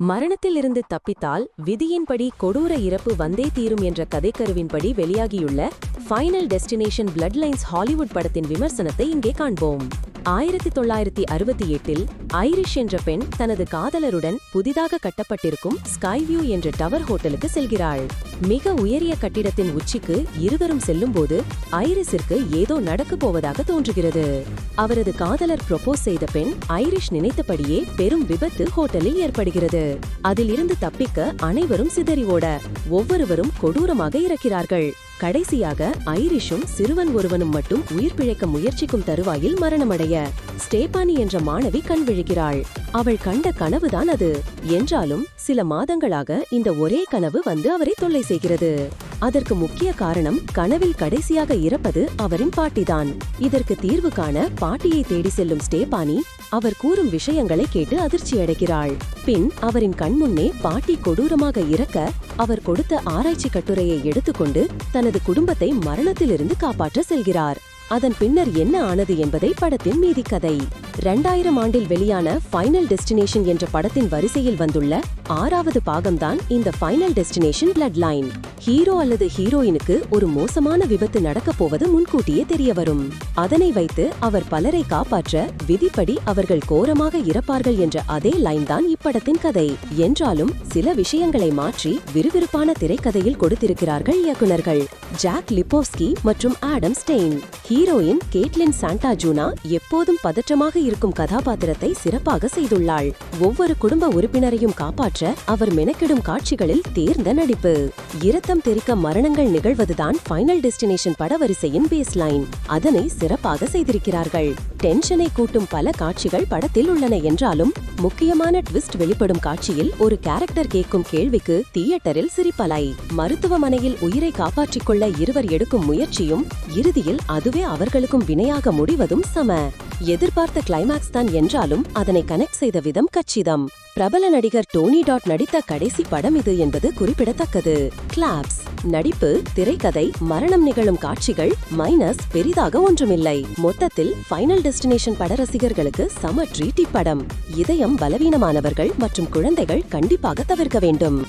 மரணத்திலிருந்து தப்பித்தால் விதியின்படி கொடூர இறப்பு வந்தே தீரும் என்ற கதைக்கருவின்படி வெளியாகியுள்ள final destination blood lines Hollywood படத்தின் விமர்சனத்தை இங்கே காண்போம். ஆயிரத்தி தொள்ளாயிரத்தி அறுபத்தி எட்டில் ஐரிஷ் என்ற பெண் தனது காதலருடன் புதிதாக கட்டப்பட்டிருக்கும் ஸ்கைவியூ என்ற டவர் ஹோட்டலுக்கு செல்கிறாள். மிக உயரிய கட்டிடத்தின் உச்சிக்கு இருவரும் செல்லும்போது ஐரிஸிற்கு ஏதோ நடக்கப் போவதாக தோன்றுகிறது. அவரது காதலர் ப்ரொபோஸ் செய்த பெண் ஐரிஷ் நினைத்தபடியே பெரும் விபத்து ஹோட்டலில் ஏற்படுகிறது. அதிலிருந்து தப்பிக்க அனைவரும் சிதறி ஓட ஒவ்வொருவரும் கொடூரமாக இறக்கிறார்கள். கடைசியாக ஐரிஷும் சிறுவன் ஒருவனும் மட்டும் உயிர் பிழைக்க முயற்சிக்கும் தருவாயில் மரணமடைய. ஸ்டேபானி என்ற மாணவி கண் வருகிறாள் அவள் கண்ட கனவுதான் அது. என்றாலும் சில மாதங்களாக இந்த ஒரே கனவு வந்து அவரை தொல்லை செய்கிறது. அதற்கு முக்கிய காரணம் கனவில் கடைசியாக இறப்பது அவரின் பாட்டிதான். இதற்கு தீர்வு காண பாட்டியை தேடி செல்லும் ஸ்டேபானி அவர் கூறும் விஷயங்களை கேட்டு அதிர்ச்சியடைகிறாள் பின் அவரின் கண்முன்னே பாட்டி கொடூரமாக இறக்க அவர் கொடுத்த ஆராய்ச்சி கட்டுரையை எடுத்துக்கொண்டு தனது குடும்பத்தை மரணத்திலிருந்து காப்பாற்ற செல்கிறார். அதன் பின்னர் என்ன ஆனது என்பதை படத்தின் மீதி கதை இரண்டாயிரம் ஆண்டில் வெளியான ஃபைனல் டெஸ்டினேஷன் என்ற படத்தின் வரிசையில் வந்துள்ள ஆறாவது பாகம்தான் இந்த final destination blood line hero அல்லது ஹீரோயினுக்கு ஒரு மோசமான விபத்து நடக்கப் போவது முன்கூட்டியே தெரிய வரும் அதனை வைத்து அவர் பலரை காப்பாற்ற விதிப்படி அவர்கள் கோரமாக இறப்பார்கள் என்ற அதே லைன் தான் இப்படத்தின் கதை. என்றாலும் சில விஷயங்களை மாற்றி விறுவிறுப்பான திரைக்கதையில் கொடுத்திருக்கிறார்கள் இயக்குநர்கள். ஜாக் லிப்போஸ்கி மற்றும் Adam Stein heroine Kaitlyn Santa Juana எப்போதும் பதற்றமாக இருக்கும் கதாபாத்திரத்தை சிறப்பாக செய்துள்ளாள். ஒவ்வொரு குடும்ப உறுப்பினரையும் காப்பாற்ற அவர் மெனக்கெடும் காட்சிகளில் தேர்ந்த நடிப்பு. இரத்தம் தெரிக்க மரணங்கள் நிகழ்வதுதான் ஃபைனல் டெஸ்டினேஷன் படவரிசையின் பேஸ் லைன் அதனை சிறப்பாக செய்திருக்கிறார்கள். டென்ஷனை கூட்டும் பல காட்சிகள் படத்தில் உள்ளன என்றாலும் முக்கியமான ட்விஸ்ட் வெளிப்படும் காட்சியில் ஒரு கேரக்டர் கேட்கும் கேள்விக்கு தியேட்டரில் சிரிப்பலை. மருத்துவமனையில் உயிரை காப்பாற்றிக் கொள்ள இருவர் எடுக்கும் முயற்சியும் இறுதியில் அதுவே அவர்களுக்கும் வினையாக முடிவதும் சம. எதிர்பார்த்த கிளைமாக்ஸ் தான் என்றாலும் அதனை கனெக்ட் செய்த விதம் கச்சிதம். பிரபல நடிகர் டோனி டாட் நடித்த கடைசி படம் இது என்பது குறிப்பிடத்தக்கது. கிளாப்ஸ் நடிப்பு திரைக்கதை மரணம் நிகழும் காட்சிகள் மைனஸ் பெரிதாக ஒன்றுமில்லை. மொத்தத்தில் ஃபைனல் டெஸ்டினேஷன் பட ரசிகர்களுக்கு சம ட்ரீட் இப்படம் இதயம் பலவீனமானவர்கள் மற்றும் குழந்தைகள் கண்டிப்பாக தவிர்க்க வேண்டும்.